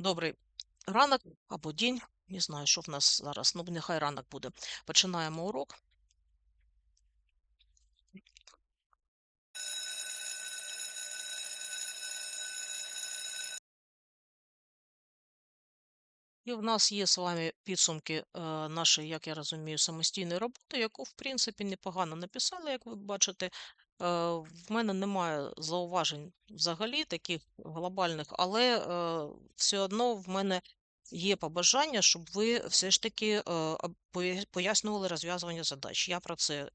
Добрий ранок або день. Не знаю, що в нас зараз. Ну, нехай ранок буде. Починаємо урок. І в нас є з вами підсумки е, нашої, як я розумію, самостійної роботи, яку, в принципі, непогано написали, як ви бачите. Е, в мене немає зауважень взагалі таких глобальних, але е, все одно в мене є побажання, щоб ви все ж таки е, пояснювали розв'язування задач. Я про це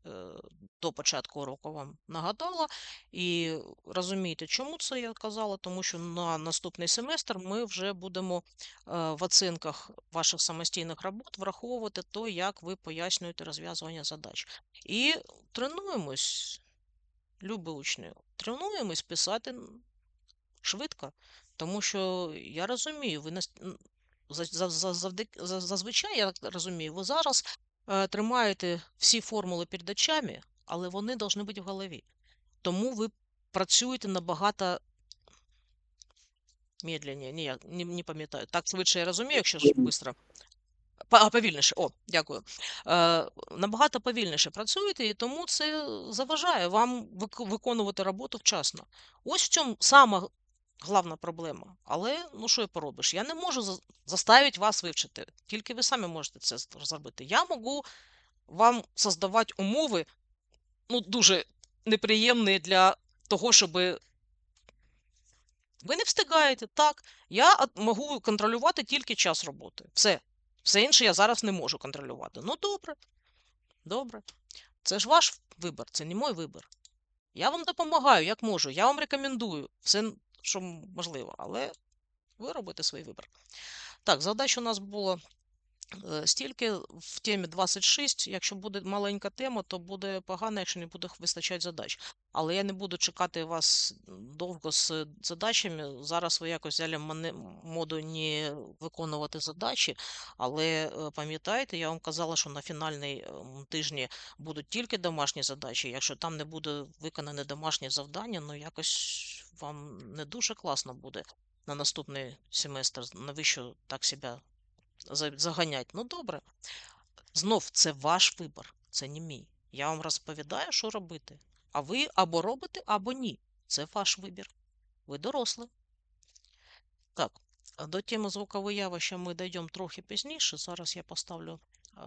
до початку уроку вам нагадала. І розумієте, чому це я казала? Тому що на наступний семестр ми вже будемо в оцінках ваших самостійних робот враховувати то, як ви пояснюєте розв'язування задач. І тренуємось, любі учні, тренуємось писати швидко, тому що я розумію, ви нас- за- за- за- за- зазвичай, я розумію, ви зараз е, тримаєте всі формули перед очами, але вони повинні бути в голові. Тому ви працюєте набагато медленніше. Ні, я не, пам'ятаю. Так швидше я розумію, якщо швидко. А, Повільніше, о, дякую. Е, набагато повільніше працюєте, і тому це заважає вам виконувати роботу вчасно. Ось в цьому сама головна проблема. Але ну що я поробиш? Я не можу за- заставити вас вивчити. Тільки ви самі можете це зробити. Я можу вам создавати умови, ну, дуже неприємні для того, щоб ви не встигаєте, так. Я можу контролювати тільки час роботи. Все. Все інше я зараз не можу контролювати. Ну, добре, добре. Це ж ваш вибір, це не мій вибір. Я вам допомагаю, як можу. Я вам рекомендую все, що можливо, але ви робите свій вибір. Так, задача у нас було е, стільки в темі 26. Якщо буде маленька тема, то буде погано, якщо не буде вистачати задач. Але я не буду чекати вас довго з задачами. Зараз ви якось взяли моду не виконувати задачі, але е, пам'ятаєте, я вам казала, що на фінальний ем, тижні будуть тільки домашні задачі. Якщо там не буде виконане домашнє завдання, ну якось вам не дуже класно буде на наступний семестр. Навіщо так себе заганять? Ну добре. Знов це ваш вибір, це не мій. Я вам розповідаю, що робити. А ви або робите, або ні. Це ваш вибір. Ви дорослі. Так, до теми звукове явища ми дійдемо трохи пізніше. Зараз я поставлю е,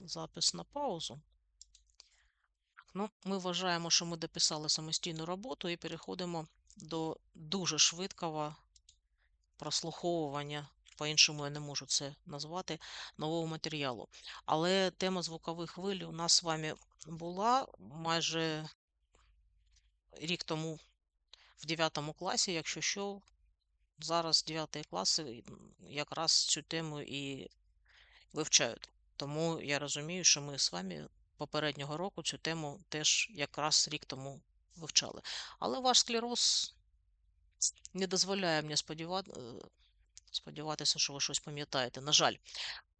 запис на паузу. Ну, ми вважаємо, що ми дописали самостійну роботу і переходимо до дуже швидкого прослуховування, по-іншому я не можу це назвати, нового матеріалу. Але тема звукових хвиль у нас з вами була майже рік тому в 9 класі, якщо що, зараз 9 класи якраз цю тему і вивчають. Тому я розумію, що ми з вами попереднього року цю тему теж якраз рік тому вивчали. Але ваш склероз не дозволяє мені сподівати, сподіватися, що ви щось пам'ятаєте. На жаль.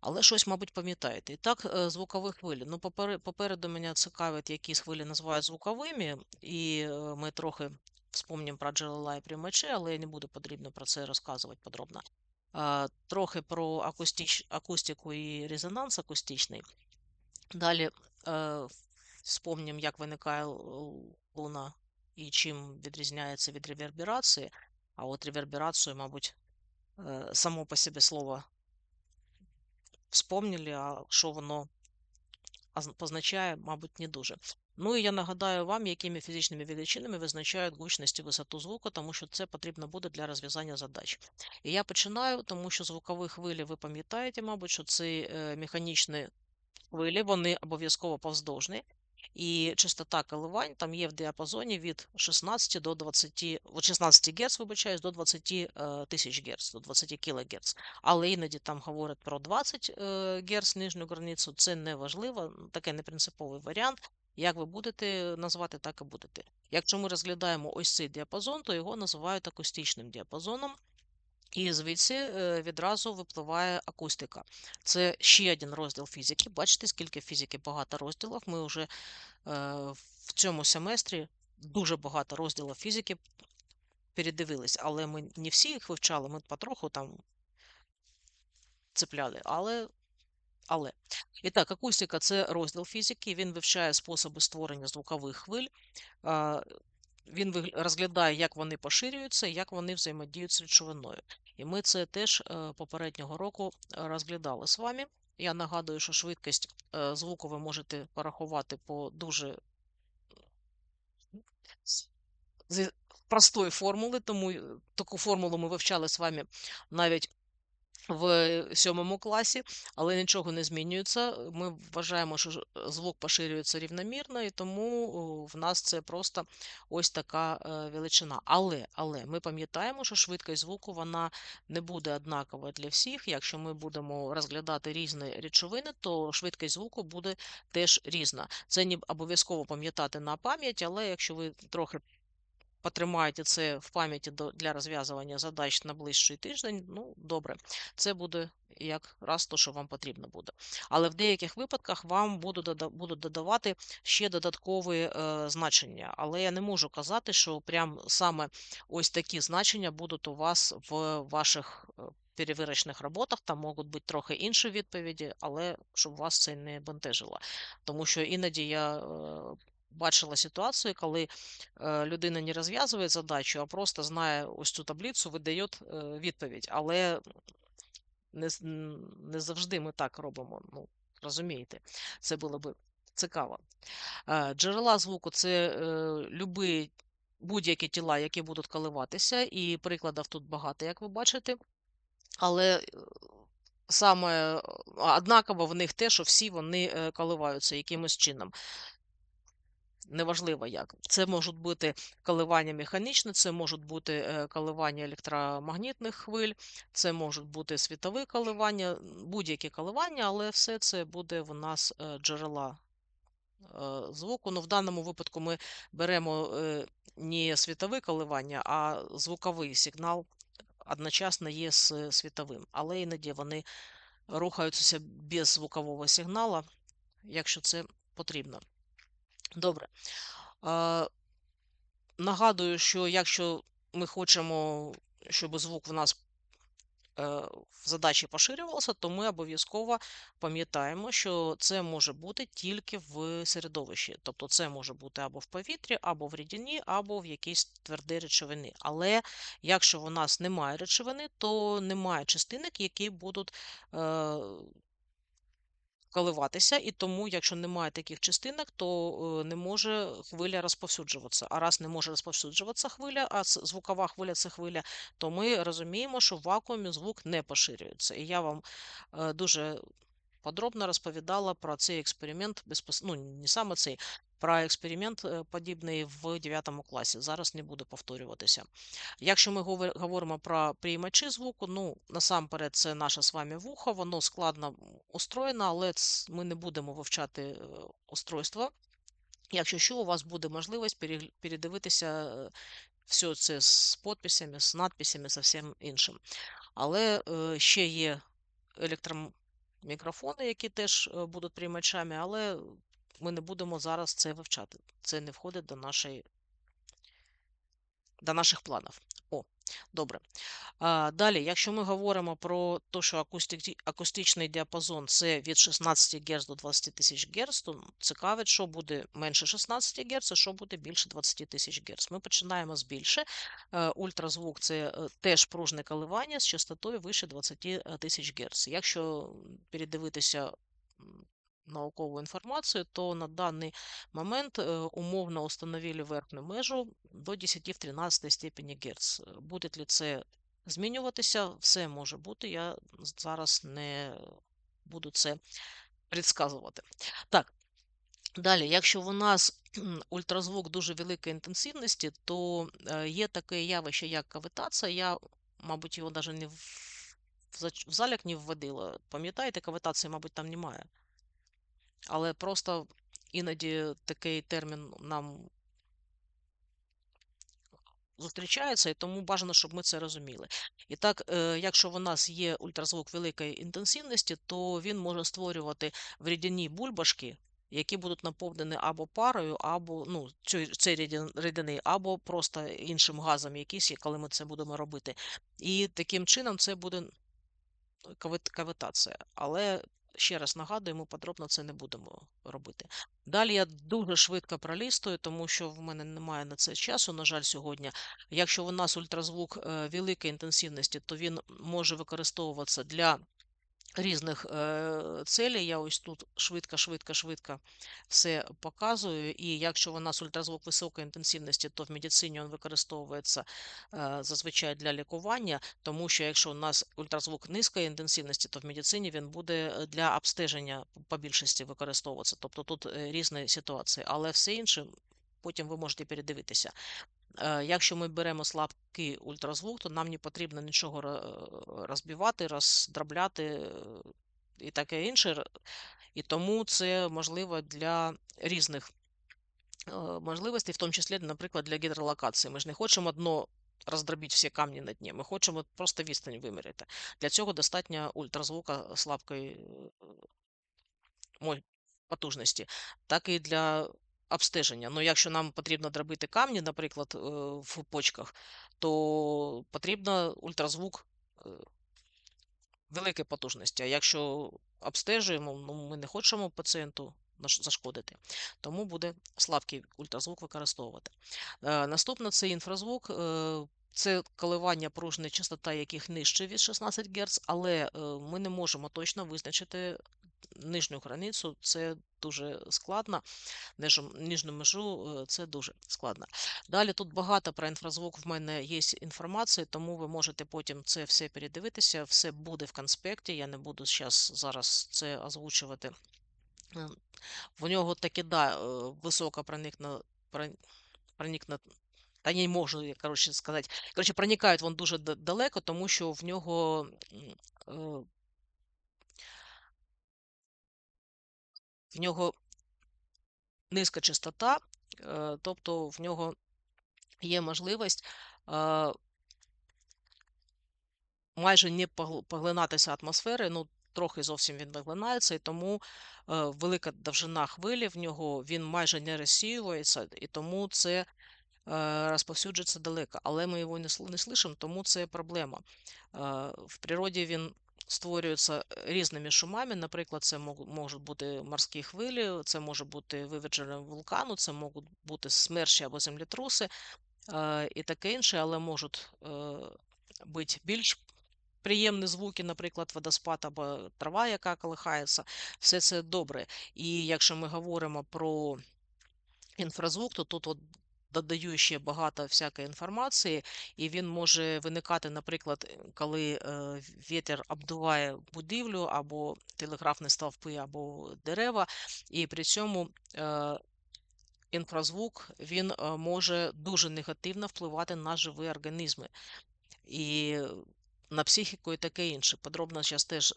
Але щось, мабуть, пам'ятаєте. І так, е, звукові хвилі. Ну, попереду мене цікавить, які хвилі називають звуковими, і е, ми трохи вспомнимо про джерела і приймачі, але я не буде потрібно про це розказувати подробно. Трохи про акустич... акустику і резонанс акустичний. Далі е, вспомнимо, як виникає луна і чим відрізняється від реверберації. А от реверберацію, мабуть, е, само по собі слово вспомнили, а що воно позначає, мабуть, не дуже. Ну і я нагадаю вам, якими фізичними величинами визначають гучність і висоту звуку, тому що це потрібно буде для розв'язання задач. І я починаю, тому що звукові хвилі, ви пам'ятаєте, мабуть, що це механічні хвилі, вони обов'язково повздовжні. І частота коливань там є в діапазоні від 16 до 20, від 16 Гц, вибачаюсь, до 20 е, тисяч Гц, до 20 кГц. Але іноді там говорять про 20 е, Гц нижню границю. Це не важливо, таке не принциповий варіант. Як ви будете назвати, так і будете. Якщо ми розглядаємо ось цей діапазон, то його називають акустичним діапазоном. І звідси е, відразу випливає акустика. Це ще один розділ фізики. Бачите, скільки фізики багато розділів. Ми вже е, в цьому семестрі дуже багато розділів фізики передивились, але ми не всі їх вивчали, ми потроху там цепляли, але. Але. І так, акустика це розділ фізики, він вивчає способи створення звукових хвиль. Він розглядає, як вони поширюються, і як вони взаємодіють з речовиною. І ми це теж е, попереднього року е, розглядали з вами. Я нагадую, що швидкість е, звуку ви можете порахувати по дуже простої формули, тому таку формулу ми вивчали з вами навіть в сьомому класі, але нічого не змінюється. Ми вважаємо, що ж- звук поширюється рівномірно, і тому в нас це просто ось така е, величина. Але, але ми пам'ятаємо, що швидкість звуку вона не буде однакова для всіх. Якщо ми будемо розглядати різні речовини, то швидкість звуку буде теж різна. Це не обов'язково пам'ятати на пам'ять, але якщо ви трохи потримаєте це в пам'яті для розв'язування задач на ближчий тиждень, ну, добре, це буде якраз то, що вам потрібно буде. Але в деяких випадках вам будуть, додавати ще додаткові е, значення. Але я не можу казати, що прям саме ось такі значення будуть у вас в ваших е, перевірочних роботах. Там можуть бути трохи інші відповіді, але щоб вас це не бентежило. Тому що іноді я е, бачила ситуацію, коли е, людина не розв'язує задачу, а просто знає ось цю таблицю, видає е, відповідь. Але не, не завжди ми так робимо. Ну, розумієте, це було би цікаво. Е, Джерела звуку це е, люби, будь-які тіла, які будуть коливатися, і прикладів тут багато, як ви бачите. Але е, саме однаково в них те, що всі вони коливаються якимось чином. Неважливо як. Це можуть бути коливання механічне, це можуть бути е, коливання електромагнітних хвиль, це можуть бути світові коливання, будь-які коливання, але все це буде в нас е, джерела е, звуку. Ну, в даному випадку ми беремо не світові коливання, а звуковий сигнал одночасно є з світовим. Але іноді вони рухаються без звукового сигналу, якщо це потрібно. Добре. Е, Нагадую, що якщо ми хочемо, щоб звук в нас е, в задачі поширювався, то ми обов'язково пам'ятаємо, що це може бути тільки в середовищі. Тобто це може бути або в повітрі, або в рідині, або в якійсь твердій речовині. Але якщо в нас немає речовини, то немає частинок, які будуть е, коливатися, і тому, якщо немає таких частинок, то е, не може хвиля розповсюджуватися. А раз не може розповсюджуватися хвиля, а звукова хвиля це хвиля, то ми розуміємо, що в вакуумі звук не поширюється. І я вам е, дуже подробно розповідала про цей експеримент, ну, не саме цей, про експеримент е, подібний в 9 класі. Зараз не буду повторюватися. Якщо ми говоримо про приймачі звуку, ну насамперед це наше з вами вухо, воно складно устроєно, але ми не будемо вивчати е, устройство. Якщо що, у вас буде можливість передивитися е, все це з подписями, з надписями, з всім іншим. Але е, ще є електромікрофони, які теж будуть приймачами, але ми не будемо зараз це вивчати. Це не входить до нашої до наших планів. О, добре. А, далі, якщо ми говоримо про те, що акустичний діапазон це від 16 Гц до 20 тисяч Гц, то цікавить, що буде менше 16 Гц, а що буде більше 20 тисяч Гц. Ми починаємо з більше. Е, Ультразвук це е, теж пружне коливання з частотою вище 20 тисяч Гц. Якщо передивитися м, наукову інформацію, то на даний момент е, умовно установили верхню межу до 10 в 13 степені Гц. Буде ли це змінюватися? Все може бути. Я зараз не буду це предсказувати. Так, далі, якщо у нас ультразвук дуже великої інтенсивності, то е, є таке явище, як кавитація. Я, мабуть, його навіть не в залік не вводила. Пам'ятаєте, кавитації, мабуть, там немає. Але просто іноді такий термін нам зустрічається, і тому бажано, щоб ми це розуміли. І так, е, якщо в нас є ультразвук великої інтенсивності, то він може створювати врідяні бульбашки, які будуть наповнені або парою, або ну, цей рідин- рідини, або просто іншим газом, якийсь, коли ми це будемо робити. І таким чином це буде кавитація. Але ще раз нагадую, ми подробно це не будемо робити. Далі я дуже швидко пролістую, тому що в мене немає на це часу, на жаль, сьогодні. Якщо у нас ультразвук е, великої інтенсивності, то він може використовуватися для різних е, целей. Я ось тут швидко, швидко, швидко все показую. І якщо у нас ультразвук високої інтенсивності, то в медицині він використовується е, зазвичай для лікування, тому що якщо у нас ультразвук низької інтенсивності, то в медицині він буде е, для обстеження по більшості використовуватися. Тобто тут різні ситуації, але все інше. Потім ви можете передивитися. Е, Якщо ми беремо слабкий ультразвук, то нам не потрібно нічого розбивати, роздробляти е, і таке інше. І тому це можливо для різних е, можливостей, в тому числі, наприклад, для гідролокації. Ми ж не хочемо дно роздробити всі камні на дні, ми хочемо просто відстань виміряти. Для цього достатньо ультразвука слабкої потужності, так і для обстеження. Ну, якщо нам потрібно дробити камні, наприклад, е, в почках, то потрібно ультразвук е, великої потужності. А якщо обстежуємо, ну, ми не хочемо пацієнту зашкодити, тому буде слабкий ультразвук використовувати. Е, Наступне це інфразвук. Це коливання пружної частота, яких нижче від 16 Гц, але е, ми не можемо точно визначити нижню границю. Це дуже складно. Нижню межу е, це дуже складно. Далі тут багато про інфразвук в мене є інформації, тому ви можете потім це все передивитися. Все буде в конспекті. Я не буду зараз це озвучувати. Е, В нього таки да, е, висока проникна, про- проникна. Та не можу, я, коротше сказати. Коротше, проникають вон дуже далеко, тому що в нього е, в нього низька частота, е, тобто в нього є можливість майже не поглинатися атмосфери, ну трохи зовсім він виглинається, і тому е, велика довжина хвилі в нього він майже не розсіюється, і тому це е, розповсюджується далеко. Але ми його не, сл- не слышимо, тому це проблема. Е, в природі він створюється різними шумами. Наприклад, це можуть бути морські хвилі, це може бути виверження вулкану, це можуть бути смерчі або землетруси і таке інше, але можуть бути більш приємні звуки, наприклад, водоспад або трава, яка колихається. Все це добре. І якщо ми говоримо про інфразвук, то тут от додаю ще багато всякої інформації, і він може виникати, наприклад, е, коли е, вітер обдуває будівлю або телеграфні стовпи, або дерева, і при цьому е, інфразвук він може дуже негативно впливати на живі організми. І на психіку і таке інше. Подробно зараз теж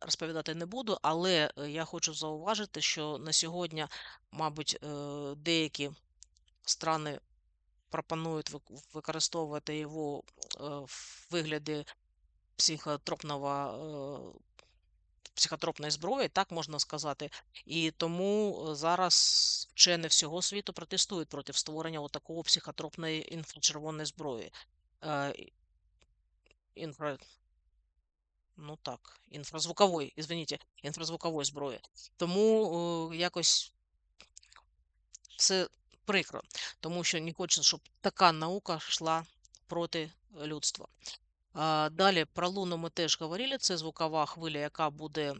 розповідати не буду, але я хочу зауважити, що на сьогодні, мабуть, деякі страни пропонують використовувати його е, в вигляді психотропного. е, Психотропної зброї, так можна сказати, і тому е, зараз вчені всього світу протестують проти створення такого психотропної інфрачервоної зброї. Інфра... Ну так, інфразвукової, извините, інфразвукової зброї. Тому якось це прикро, тому що не хочеться, щоб така наука йшла проти людства. Далі про луну ми теж говорили, це звукова хвиля, яка буде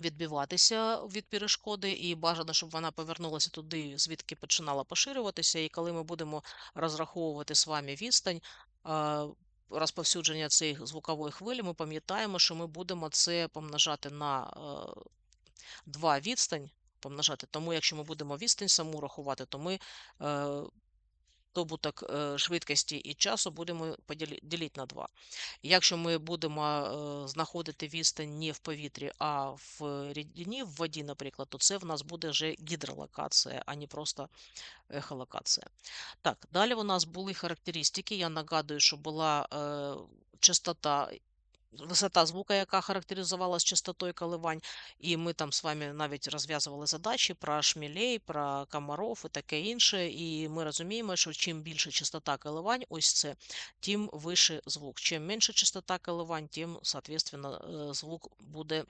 відбиватися від перешкоди, і бажано, щоб вона повернулася туди, звідки починала поширюватися. І коли ми будемо розраховувати з вами відстань розповсюдження цієї звукової хвилі, ми пам'ятаємо, що ми будемо це помножати на 2 відстань. Помножати. Тому, якщо ми будемо відстань саму рахувати, то ми е, добуток е, швидкості і часу будемо ділити на 2. Якщо ми будемо е, знаходити відстань не в повітрі, а в рідині, в воді, наприклад, то це в нас буде вже гідролокація, а не просто ехолокація. Так, далі у нас були характеристики. Я нагадую, що була е, частота висота звука, яка характеризувалась частотою коливань, і ми там з вами навіть розв'язували задачі про шмілей, про комаров і таке інше. І ми розуміємо, що чим більше частота коливань, ось це, тим вище звук. Чим менша частота коливань, тим, соответственно, е, звук буде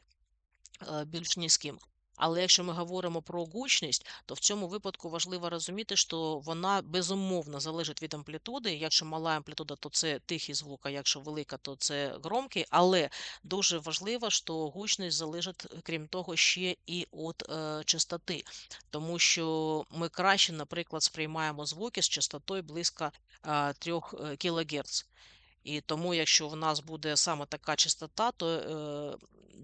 е, більш низьким. Але якщо ми говоримо про гучність, то в цьому випадку важливо розуміти, що вона безумовно залежить від амплітуди. Якщо мала амплітуда, то це тихий звук, а якщо велика, то це громкий. Але дуже важливо, що гучність залежить, крім того, ще і від е, частоти, тому що ми краще, наприклад, сприймаємо звуки з частотою близько е, 3 кГц. І тому, якщо в нас буде саме така частота, то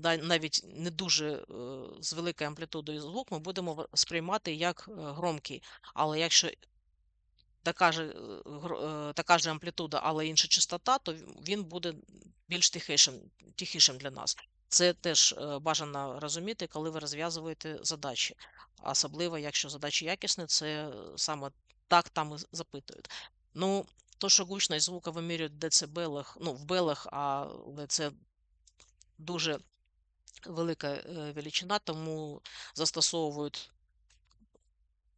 е, навіть не дуже е, з великою амплітудою звук ми будемо сприймати як е, громкий. Але якщо така ж, така ж амплітуда, але інша частота, то він- буде більш тихішим, тихішим для нас. Це теж бажано розуміти, коли ви розв'язуєте задачі. Особливо, якщо задачі якісні, це саме так там і запитують. Ну, то, що гучність звука вимірюють в децибелах, ну, в белах, але це дуже велика е, величина, тому застосовують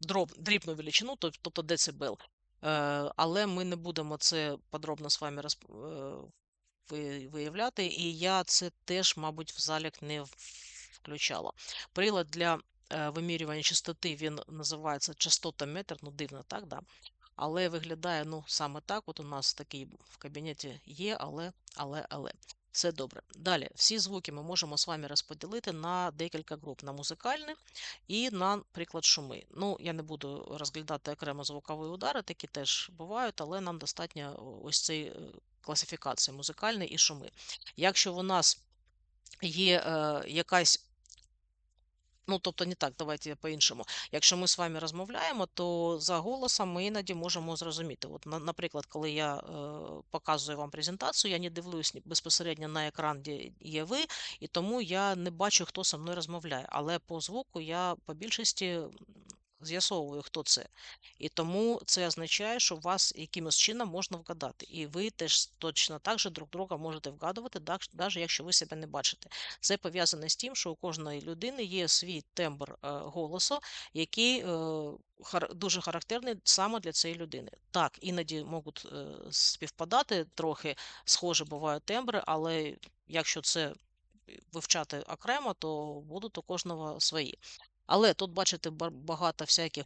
дроб, дрібну величину, тобто децибел. Е, Але ми не будемо це подробно з вами розп... е, виявляти, і я це теж, мабуть, в залік не включала. Прилад для е, вимірювання частоти він називається частотометр, ну дивно, так, да? Але виглядає ну саме так. От у нас такий в кабінеті є, але, але, але. Все добре. Далі, всі звуки ми можемо з вами розподілити на декілька груп: на музикальні і на, наприклад, шуми. Ну, я не буду розглядати окремо звукові удари, такі теж бувають, але нам достатньо ось цієї е, класифікації музикальні і шуми. Якщо у нас є е, якась Ну, тобто не так, давайте по-іншому. Якщо ми з вами розмовляємо, то за голосом ми іноді можемо зрозуміти. От, на- наприклад, коли я е, показую вам презентацію, я не дивлюсь безпосередньо на екран, де є ви, і тому я не бачу, хто со мною розмовляє. Але по звуку я по більшості з'ясовую, хто це. І тому це означає, що вас якимось чином можна вгадати. І ви теж точно так же друг друга можете вгадувати, навіть якщо ви себе не бачите. Це пов'язане з тим, що у кожної людини є свій тембр е, голосу, який е, дуже характерний саме для цієї людини. Так, іноді можуть е, співпадати трохи схожі бувають тембри, але якщо це вивчати окремо, то будуть у кожного свої. Але тут, бачите, багато всяких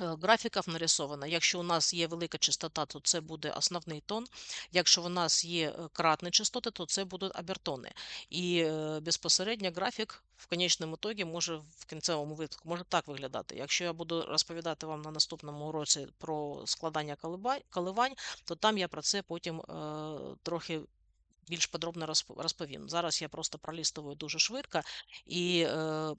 е, графіків нарисовано. Якщо у нас є велика частота, то це буде основний тон. Якщо у нас є е, кратні частоти, то це будуть обертони. І е, безпосередньо графік в конечному ітогі може в кінцевому випадку може так виглядати. Якщо я буду розповідати вам на наступному уроці про складання коливань, то там я про це потім трохи. Більш подробно розповім. Зараз я просто пролістую дуже швидко і е,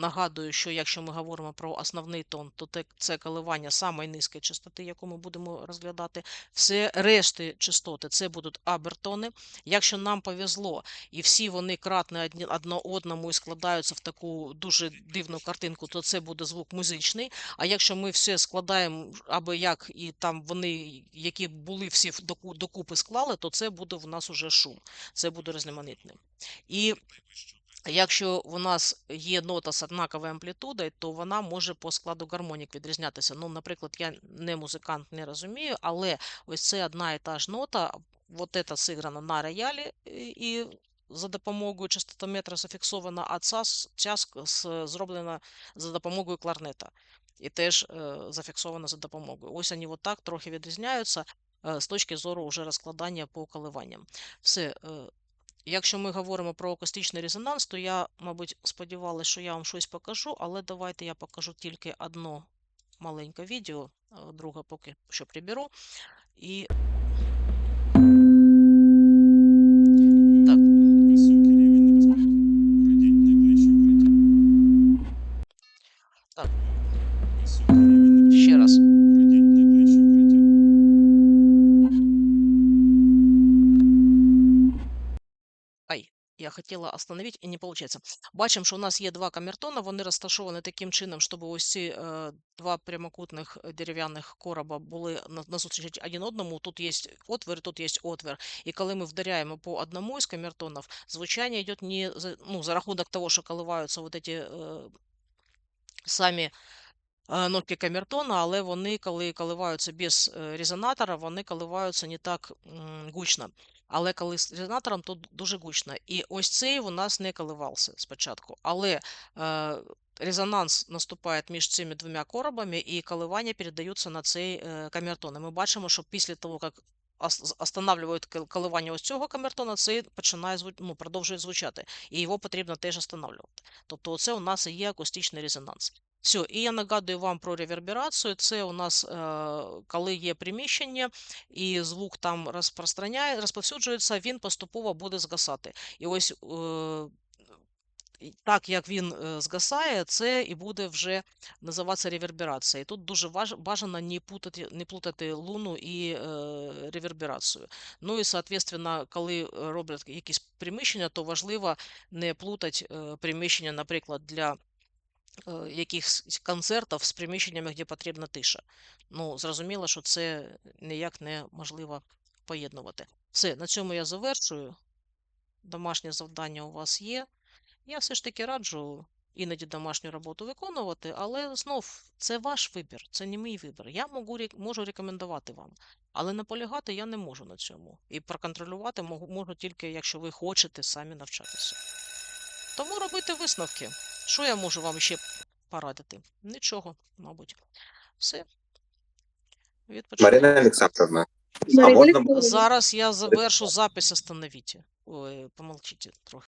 Нагадую, що якщо ми говоримо про основний тон, то це коливання самої низької частоти, яку ми будемо розглядати. Все решти частоти це будуть абертони. Якщо нам повезло, і всі вони кратні одні одно одному і складаються в таку дуже дивну картинку, то це буде звук музичний. А якщо ми все складаємо або як, і там вони, які були всі докупи склали, то це буде в нас уже шум. Це буде різноманітним. І Якщо у нас є нота з однаковою амплітудою, то вона може по складу гармонік відрізнятися. Ну, наприклад, я не музикант, не розумію, але ось це одна і та ж нота, вот это сыграно на роялі і і за допомогою частотометра зафіксована, а ця, ця зроблена за допомогою кларнета. І теж е, зафіксована за допомогою. Ось вони от так трохи відрізняються е, з точки зору вже розкладання по коливанням. Все. Е, Якщо ми говоримо про акустичний резонанс, то я, мабуть, сподівалася, що я вам щось покажу, але давайте я покажу тільки одно маленьке відео, друге поки що приберу. І Ай. Я хотіла остановити і не виходить. Бачимо, що у нас є два камертона, вони розташовані таким чином, щоб ось ці е, два прямокутних е, дерев'яних короба були на- назустріч один одному. Тут є отвір, тут є отвір. І коли ми вдаряємо по одному із камертонів, звучання йде не за, ну, за рахунок того, що коливаються вот эти е, самі нотки камертона, але вони, коли коливаються без е, резонатора, вони коливаються не так гучно. Але коли з резонатором, то дуже гучно. І ось цей у нас не коливався спочатку. Але е, резонанс наступає між цими двома коробами, і коливання передаються на цей е, камертон. І ми бачимо, що після того, як ос- останавливають коливання ось цього камертона, цей починає ну, продовжує звучати. І його потрібно теж останавливати. Тобто, це у нас і є акустичний резонанс. Все, і я нагадую вам про реверберацію. Це у нас, е, коли є приміщення і звук там розпространяє, розповсюджується, він поступово буде згасати. І ось е, так як він е, згасає, це і буде вже називатися реверберація. І тут дуже бажано не плутати, не плутати луну і реверберацію. Ну і, соответственно, коли роблять якісь приміщення, то важливо не плутати приміщення, наприклад, для якихось концертів з приміщеннями, де потрібна тиша. Ну, зрозуміло, що це ніяк неможливо поєднувати. Все, на цьому я завершую. Домашнє завдання у вас є. Я все ж таки раджу іноді домашню роботу виконувати, але знов це ваш вибір, це не мій вибір. Я можу, можу рекомендувати вам, але наполягати я не можу на цьому. І проконтролювати можу тільки, якщо ви хочете самі навчатися. Тому робити висновки. Що я можу вам ще порадити? Нічого, мабуть. Все. Відпочивайте. Марина Олександровна. Зараз я завершу запис, остановіть. Ой, помолчите трохи.